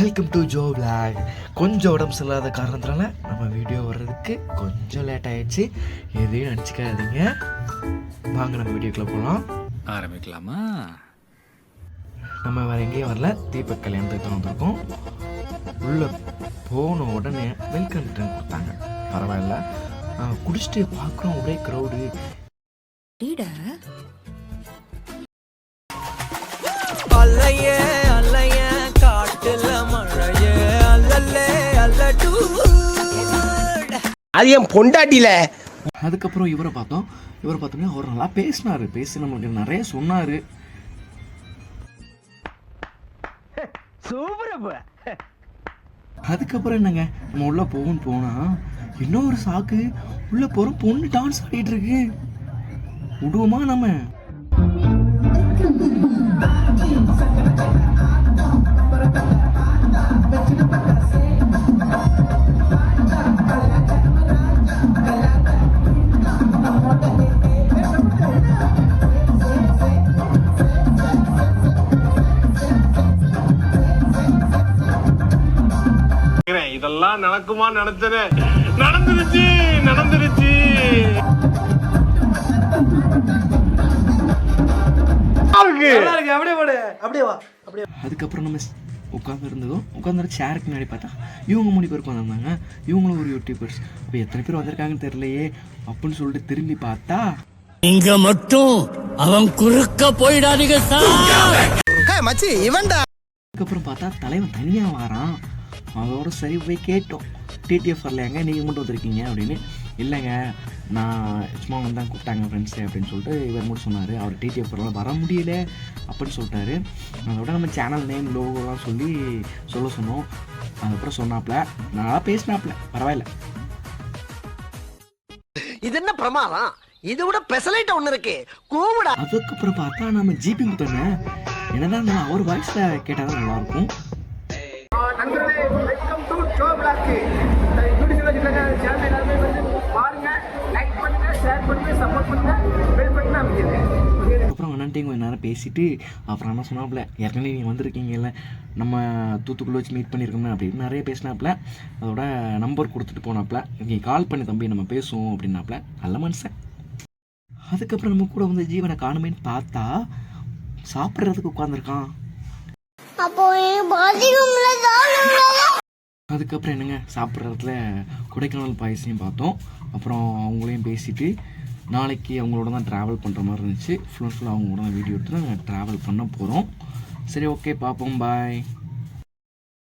Welcome to Joe vlog. கொஞ்சம் உடம்பு சரியில்லாத காரணத்தினால நம்ம வீடியோ வர்றதுக்கு கொஞ்சம் லேட் ஆயிடுச்சு. எதையும் நினச்சிக்காதீங்க. வாங்க நம்ம வீடியோக்குள்ளே போகலாம் ஆரம்பிக்கலாமா? நம்ம வேறு எங்கேயும் வரல. தீபக் கல்யாணத்துக்கு தான் வந்திருக்கோம். உள்ளே போன உடனே வெல்கம் ட்ரிங்க் கொடுத்தாங்க. பரவாயில்ல. குடிச்சிட்டு பார்க்குறோம் ஒரே க்ரௌடு அது என் பொண்டாட்டில அதுக்கப்புறம் இவரை பார்த்தோம். இவரை பார்த்தோம்னா அவர் நல்லா பேசினார். பேசி நம்மளுக்கு நிறைய சொன்னார். அதுக்கப்புறம் என்னங்க? நம்ம உள்ள போகணும்னு போனா இன்னொரு சாக்கு உள்ள போறோம் பொண்ணு டான்ஸ் ஆடிட்டு இருக்கு. விடுவோமா நம்ம? இதெல்லாம் நடக்குமா நினைச்சனே. நடந்துருச்சு நடந்துருச்சு. அதுக்கப்புறம் நம்ம உட்காந்து இருந்ததும் உட்காந்து சேருக்கு முன்னாடி பார்த்தா இவங்க மூணு பேர் உட்காந்துருந்தாங்க இவங்களும் ஒரு யூடியூபர்ஸ் அப்போ எத்தனை பேர் வந்திருக்காங்கன்னு தெரியலையே. அப்படின்னு சொல்லிட்டு திரும்பி பார்த்தா இங்க மட்டும் அவன் குறுக்க போயிடாதீங்க சார். மச்சி இவன்டா அதுக்கப்புறம் பார்த்தா தலைவன் தனியாக வாரான். அதோட சரி போய் கேட்டோம். டிடிஎஃப் வரலையாங்க நீங்கள் மட்டும் வந்திருக்கீங்க அப்படின்னு. இல்லைங்க நான் சும்மா வந்து தான் கூப்பிட்டாங்க ஃப்ரெண்ட்ஸு அப்படின்னு சொல்லிட்டு இவர் மட்டும் சொன்னார். அவர் டிடிஎஃப் வரலாம் வர முடியல அப்படின்னு சொல்லிட்டாரு. அதோட நம்ம சேனல் நேம் லோகோலாம் சொல்லி சொல்ல சொன்னோம். அதுக்கப்புறம் சொன்னாப்புல நல்லா பேசினாப்புல பரவாயில்ல. இது என்ன பிரமாதம்? இது விட பெசலைட் ஒண்ணு இருக்கு. கூவுடா. அதுக்கப்புறம் பார்த்தா நம்ம ஜிபி முத்தங்க என்னதான் அவர் வாய்ஸில் கேட்டால் தான் நல்லாயிருக்கும். ஷோ பிளாக் இந்த யூடியூப்ல இருக்கிற சேனல் எல்லாருமே வந்து பாருங்க. லைக் பண்ணுங்க ஷேர் பண்ணுங்க சப்போர்ட் பண்ணுங்க. பெல் பட்டன் அமைக்கிங்க அப்புறம் அண்ணன்ட்டையும் கொஞ்சம் நேரம் பேசிட்டு அப்புறம் என்ன சொன்னாப்புல ஏற்கனவே நீங்கள் வந்திருக்கீங்கல்ல நம்ம தூத்துக்குள்ள வச்சு மீட் பண்ணியிருக்கோமே அப்படின்னு நிறைய பேசினாப்புல அதோட நம்பர் கொடுத்துட்டு போனாப்புல நீங்கள் கால் பண்ணி தம்பி நம்ம பேசுவோம் அப்படின்னாப்புல நல்ல மனுஷன். அதுக்கப்புறம் நம்ம கூட வந்து ஜீவனை காணுமேன்னு பார்த்தா சாப்பிட்றதுக்கு உட்காந்துருக்கான் அப்போ எனக்கு பாத்ரூம்ல தான் அதுக்கப்புறம் என்னங்க சாப்பிட்ற இடத்துல கொடைக்கானல் பாயசையும் பார்த்தோம். அப்புறம் அவங்களையும் பேசிவிட்டு நாளைக்கு அவங்களோட தான் ட்ராவல் பண்ணுற மாதிரி இருந்துச்சு. ஃபுல் அண்ட் ஃபுல் அவங்களோட தான் வீடியோ எடுத்து நாங்கள் ட்ராவல் பண்ண போகிறோம் சரி ஓகே பார்ப்போம். பாய்